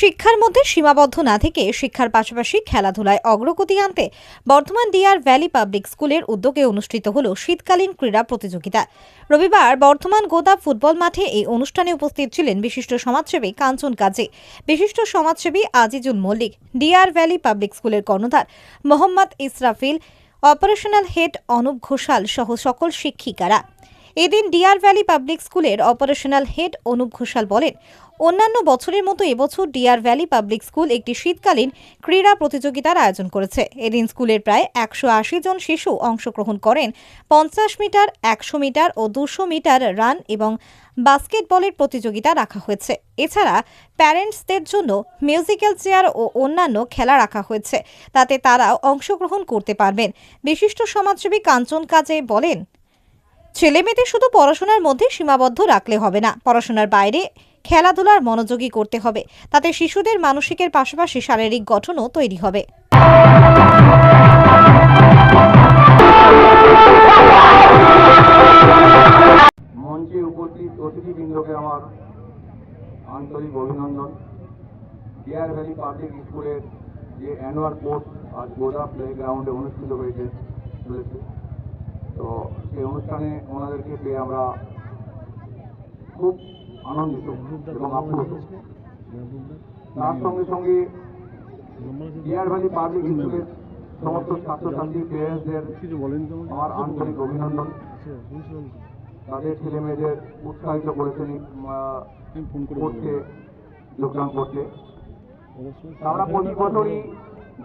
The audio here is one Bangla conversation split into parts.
শিক্ষার মধ্যে সীমাবদ্ধ না থেকে শিক্ষার পাশাপাশি খেলাধুলায় অগ্রগতি আনতে বর্ধমান ডিআর ভ্যালি পাবলিক স্কুলের উদ্যোগে অনুষ্ঠিত হল শীতকালীন ক্রীড়া প্রতিযোগিতা। রবিবার বর্ধমান গোদা ফুটবল মাঠে এই অনুষ্ঠানে উপস্থিত ছিলেন বিশিষ্ট সমাজসেবী কাঞ্চন কাজী, বিশিষ্ট সমাজসেবী Azizul Mallick, DR valley public স্কুলের কর্ণধার মোহাম্মদ ইসরাফিল, অপারেশনাল হেড অনুপ ঘোষাল সহ সকল শিক্ষিকারা। এদিন ডিআর ভ্যালি পাবলিক স্কুলের অপারেশনাল হেড অনুপ ঘোষাল বলেন অন্যান্য বছরের মতো এবছর ডিয়ার ভ্যালি পাবলিক স্কুল একটি শীতকালীন ক্রীড়া প্রতিযোগিতার আয়োজন করেছে। এদিন স্কুলের প্রায় একশো আশি জন শিশু অংশগ্রহণ করেন। পঞ্চাশ মিটার, একশো মিটার ও দুশো মিটার রান এবং বাস্কেটবলের প্রতিযোগিতা রাখা হয়েছে। এছাড়া প্যারেন্টসদের জন্য মিউজিক্যাল চেয়ার ও অন্যান্য খেলা রাখা হয়েছে। তাতে তারাও অংশগ্রহণ করতে পারবেন। বিশিষ্ট সমাজসেবী কাঞ্চন কাজে বলেন, ছেলেমেয়েদের শুধু পড়াশোনার মধ্যে সীমাবদ্ধ রাখলে হবে না। পড়াশোনার বাইরে খেলাধুলার মনোযোগী করতে হবে। তাতে শিশুদের মানসিকের পাশাপাশি শারীরিক গঠনও তৈরি হবে। উপস্থিত আমার আন্তরিক অভিনন্দন। স্কুলের যে অ্যানুয়াল অনুষ্ঠিত হয়েছে। তো সেই অনুষ্ঠানে ওনাদেরকে পেয়ে আমরা খুব আনন্দিত এবং আপ্লুত। তার সঙ্গে সঙ্গে ডিয়ার ভ্যালি পাবলিক স্কুলের সমস্ত ছাত্রছাত্রী আমাকে? আমার আন্তরিক অভিনন্দন। আচ্ছা। তাদের ছেলে মেয়েদের উৎসাহিত করেছেন করতে যোগদান করতে। আমরা প্রতি বছরই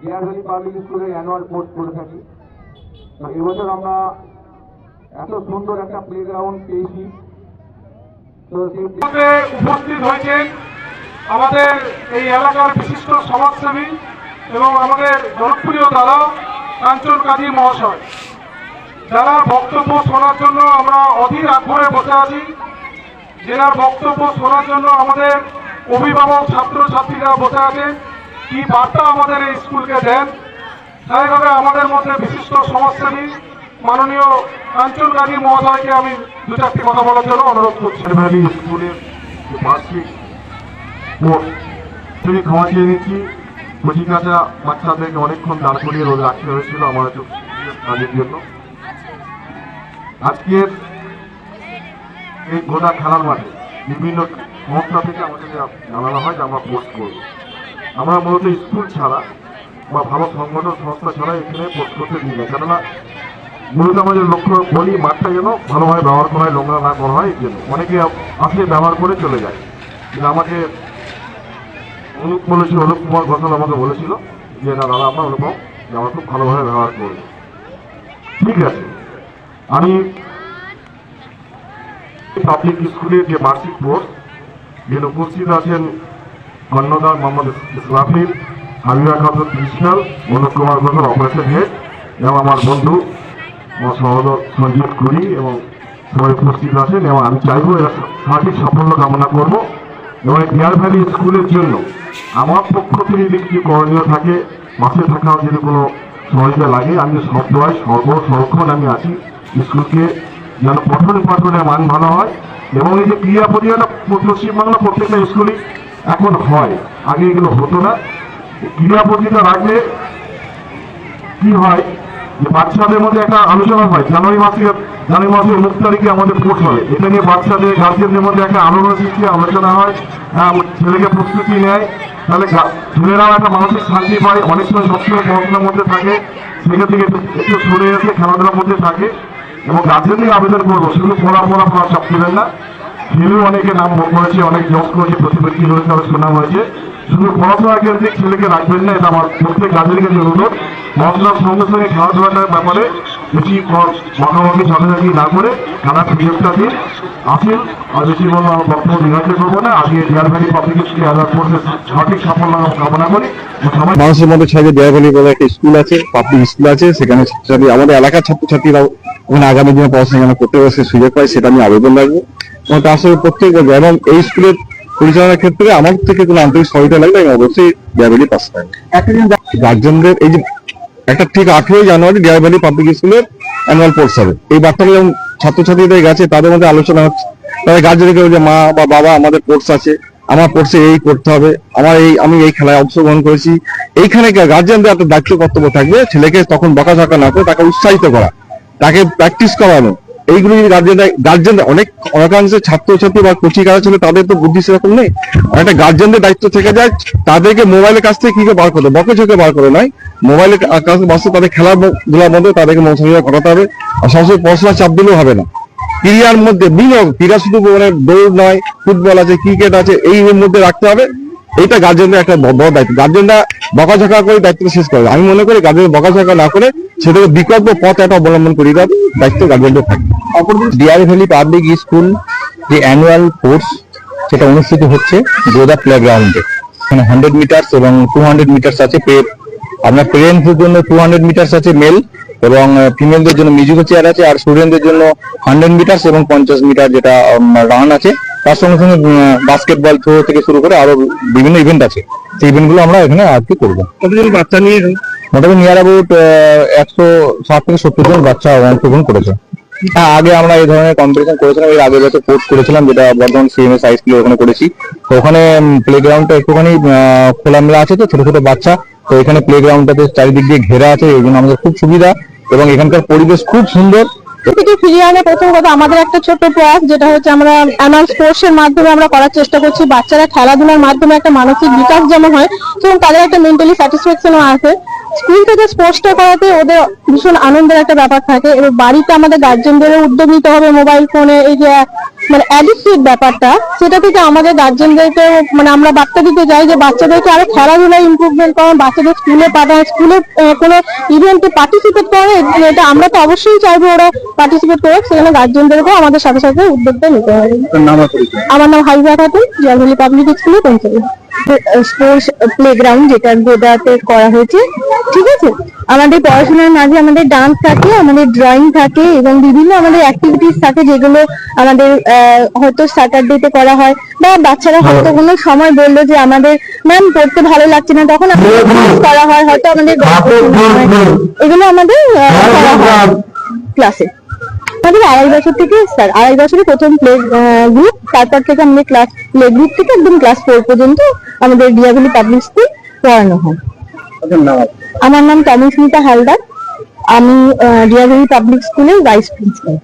ডিয়ার ভ্যালি পাবলিক স্কুলের অ্যানুয়াল কোর্স করে থাকি। এবছর আমরা এত সুন্দর একটা প্লে গ্রাউন্ড পেয়েছি। উপস্থিত হয়েছেন আমাদের এই এলাকার বিশিষ্ট সমাজসেবী এবং আমাদের জনপ্রিয় দাদা কাঞ্চন কাজী মহাশয়। যারা বক্তব্য শোনার জন্য আমরা অধীর আগ্রহে বসে আছি যেনার বক্তব্য শোনার জন্য আমাদের অভিভাবক ছাত্রছাত্রীরা বসে আছে, কি বার্তা আমাদের এই স্কুলকে দেন? স্বাভাবিকভাবে আমাদের মধ্যে বিশিষ্ট সমাজসেবী মাননীয় কাঞ্চন কাজী মহাশয়কে আমি দু চারটি কথা বলার জন্য অনুরোধ করছি। স্কুলের বার্ষিক সেটি ক্ষমা চেয়ে নিচ্ছি কচি কাঁচা বাচ্চাদেরকে অনেকক্ষণ দাঁড় করিয়ে রোদ রাখতে হয়েছিল আমার কাজের জন্য। আজকের এই গোটা খেলার মাঠে বিভিন্ন সংস্থা থেকে আমাদেরকে জানানো হয়, যে আমরা পোস্ট করব। আমরা মূলত স্কুল ছাড়া বা ভালো সংগঠন সংস্থা ছাড়া এখানে পোস্ট করতে দিই না। কেননা মূলত আমাদের লক্ষ্য বলি মাঠটা যেন ভালোভাবে ব্যবহার করা হয়, নোংরা না করা হয়, এই জন্য। অনেকে আসলে ব্যবহার করে চলে যায়। কিন্তু আমাকে অনুপ বলেছিল, অনুপ কুমার ঘোষাল আমাকে বলেছিল যে, না, দাদা, আমরা অনুপম যে আমরা খুব ভালোভাবে ব্যবহার করব। ঠিক আছে। আমি পাবলিক স্কুলের যে বার্ষিক কোর্স যেখানে উপস্থিত আছেন কর্ণধার Mohammad Israfil, Habiba Khatun principal Anup Kumar Ghoshal operation head এবং আমার বন্ধু সঞ্জিত কুরি এবং সবাই উপস্থিত আছেন এবং আমি চাইব এরা সঠিক সাফল্য কামনা করব এবং ডিয়ার ভ্যালি স্কুলের জন্য আমার পক্ষ থেকে যদি কিছু করণীয় থাকে মাসে থাকার যদি কোনো সহযোগিতা লাগে, আমি সব দয় সর্ব সংরক্ষণ আমি আছি। স্কুলকে যেন পঠন পাঠনের মান ভালো হয় এবং এই যে ক্রিয়া প্রতিযোগিতা পশ্চিমবাংলা প্রত্যেকটা স্কুলই এখন হয়, আগে এগুলো হতো না। ক্রিয়া প্রতিযোগিতা রাখলে কি হয়? যে বাচ্চাদের মধ্যে একটা আলোচনা হয় জানুয়ারি মাসে জানুয়ারি মাসের মুখ তারিখে আমাদের কোর্স হবে। এটা নিয়ে বাচ্চাদের গার্জেনদের মধ্যে একটা আলোচনা সৃষ্টি আলোচনা হয়। হ্যাঁ, ছেলেকে প্রস্তুতি নেয়। তাহলে ছেলেরাও একটা মানসিক শান্তি পায় অনেক সময় সবসময় পড়াশোনার মধ্যে থাকে। সেখান থেকে একটু সরে এসে খেলাধুলার মধ্যে থাকে। এবং গার্জেনদের আবেদন করব শুধু পড়া পড়া পড়া সব দেবেন না। খেলেও অনেকে নাম করেছে অনেক জব করেছে প্রতিপত্তি হয়েছে তাদের শোনা হয়েছে। শুধু পড়াশোনা কেন্দ্রিক ছেলেকে রাখবেন না এটা আমার প্রত্যেক গার্জেনের কাছে অনুরোধ। পড়াশোনার সঙ্গে সঙ্গে খেলাধুলাটার ব্যাপারে বেশি মহামুখী ঝাঁকাঝাঁকি না করে খেলার সুযোগটা দিন আসেন আর বেশি বলব আমার বক্তব্য বিভাজ্য করব না। আজকে ডিয়ার ভ্যালি পাবলিক স্কুল আলাদা কোর্সের সঠিক সাফল্য কামনা করি। মানুষের মধ্যে ছাড়ে দেয়াবলি বলে একটা স্কুল আছে পাবলিক স্কুল আছে সেখানে ছাত্রছাত্রী আমাদের এলাকার ছাত্রছাত্রীরাও ওখানে আগামী দিনে পড়াশোনা করতে পারে সে সুযোগ পায় সেটা আমি আবেদন রাখব। এবং তার সঙ্গে প্রত্যেক এবং এই স্কুলের পরিচালনার ক্ষেত্রে আমার থেকে কোনো আন্তরিক সহায়তা লাগলে আমি অবশ্যই দেয়াবলি পাস থাকব গার্জেনদের এই যে একটা ঠিক আঠেরোই জানুয়ারি ডিয়ার ভ্যালি পাবলিক স্কুলের অ্যানুয়াল স্পোর্টস হবে। এই বার্তাটা যখন ছাত্রছাত্রীদের গেছে, তাদের মধ্যে আলোচনা হচ্ছে। তাদের গার্জেনকে যে মা বা বাবা, আমাদের কোর্স আছে। আমার স্পোর্টসে এই করতে হবে। আমার এই, আমি এই খেলায় অংশগ্রহণ করেছি। এইখানে গার্জেনদের একটা দায়িত্ব কর্তব্য থাকবে। ছেলেকে তখন বকাঝকা না করে তাকে উৎসাহিত করা, তাকে প্র্যাকটিস করানো। এইগুলো যদি গার্জেন গার্জেন অনেক অনেকাংশে ছাত্রছাত্রী বা কোচিং কারা ছিল, তাদের তো বুদ্ধি সেরকম নেই। একটা গার্জেনদের দায়িত্ব থেকে যায়, তাদেরকে মোবাইলের কাছ থেকে কি করে বার করতে বকে চোখে বার করে নয়। মোবাইলের কাছে বাস্তব তাদের খেলাধুলার মধ্যে তাদেরকে মনোসংযোগ ঘটাতে হবে। আর সবসময় পড়াশোনার চাপ দিলেও হবে না। ক্রীড়ার মধ্যে বিনিয়োগ ক্রীড়া শুধু মানে দৌড় নয়, ফুটবল আছে, ক্রিকেট আছে, এই মধ্যে রাখতে হবে। এইটা গার্জেনদের একটা বড় দায়িত্ব। গার্জেনরা বকাঝকা করে দায়িত্বটা শেষ করে আমি মনে করি গার্জেন বকাঝকা না করে সেটাকে বিকল্প পথ একটা অবলম্বন করি দায়িত্ব গার্জেনদের থাকে। ডিআর ভ্যালি পাবলিক স্কুল যে অ্যানুয়াল কোর্স সেটা অনুষ্ঠিত হচ্ছে গোদা প্লে গ্রাউন্ডে এখানে হান্ড্রেড মিটার্স এবং টু হান্ড্রেড মিটার্স আছে আপনার পেরেন্টসদের জন্য টু হান্ড্রেড মিটার্স আছে মেল এবং ফিমেলদের জন্য মিউজিক্যাল চেয়ার আছে আর স্টুডেন্টদের জন্য হান্ড্রেড মিটার্স এবং পঞ্চাশ মিটার যেটা রান আছে। তার সঙ্গে সঙ্গে বাস্কেটবল থ্রো থেকে শুরু করে আরও বিভিন্ন ইভেন্ট আছে। সেই ইভেন্টগুলো আমরা এখানে আজকে করব। কতজন বাচ্চা নিয়ে মোটামুটি নিয়ার অ্যাবাউট একশো ষাট থেকে সত্তর জন বাচ্চা অংশগ্রহণ করেছে। হ্যাঁ আগে আমরা এই ধরনের কম্পিটিশন করেছিলাম এর আগের বছর কোর্স করেছিলাম যেটা বর্ধমান সিএমএস হাই স্কুলে ওখানে করেছি। তো ওখানে প্লে গ্রাউন্ডটা একটুখানি আহ, খোলামেলা আছে তো ছোট ছোট বাচ্চা। তো এখানে প্লে গ্রাউন্ডটাতে চারিদিক দিয়ে ঘেরা আছে এই জন্য আমাদের খুব সুবিধা। এবং এখানকার পরিবেশ খুব সুন্দর। থেকে ফিরিয়ে আনে প্রথম কথা আমাদের একটা ছোট্ট প্রয়াস, যেটা হচ্ছে আমরা অ্যানাল স্পোর্টস এর মাধ্যমে আমরা করার চেষ্টা করছি। বাচ্চারা খেলাধুলার মাধ্যমে একটা মানসিক বিকাশ যেমন হয়, এবং তাদের একটা মেন্টালি স্যাটিসফ্যাকশনও আসে স্কুল থেকে স্পোর্টসটা করাতে ওদের ভীষণ আনন্দের একটা ব্যাপার থাকে, এবং বাড়িতে আমাদের গার্জেনদেরও উদ্যোগ নিতে হবে মোবাইল ফোনে এই যে মানে অ্যাডিক্টিভ ব্যাপারটা সেটা থেকে আমাদের গার্জেনদেরকে মানে আমরা বার্তা দিতে চাই যে বাচ্চাদেরকে আরও খেলাধুলায় ইম্প্রুভমেন্ট করান বাচ্চাদের স্কুলে পাঠান স্কুলে কোনো ইভেন্টে পার্টিসিপেট করে এটা আমরা তো অবশ্যই চাইব ওরা পার্টিসিপেট করে সেখানে গার্জেনদেরকেও আমাদের সাথে সাথে উদ্যোগটা নিতে হবে। আমার নাম হাইজা খাতুন জিয়াভ্যালি পাবলিক স্কুলে পৌঁছাবে। স্পোর্টস প্লেগ্রাউন্ড যেটা গোদাতে করা হয়েছে ঠিক আছে? আমাদের পড়াশোনার মাঝে আমাদের ডান্স থাকে আমাদের ড্রয়িং থাকে এবং বিভিন্ন আমাদের অ্যাক্টিভিটিস থাকে যেগুলো আমাদের হয়তো স্যাটারডেতে করা হয় বা বাচ্চারা হয়তো কোনো সময় বলল যে আমাদের ম্যাম পড়তে ভালো লাগছে না। তখন আমাদের করা হয় হয়তো আমাদের হয়। এগুলো আমাদের করা হয়। ক্লাসে আমাদের আড়াই বছর থেকে স্যার আড়াই বছরে প্রথম প্লে গ্রুপ তারপর থেকে আমাদের ক্লাস প্লে গ্রুপ থেকে একদম ক্লাস ফোর পর্যন্ত আমাদের ডিয়াগুলি পাবলিক স্কুল পড়ানো হয়। আমার নাম তমস্মিতা হালদার। আমি ডিয়াগুলি পাবলিক স্কুলের ভাইস প্রিন্সিপাল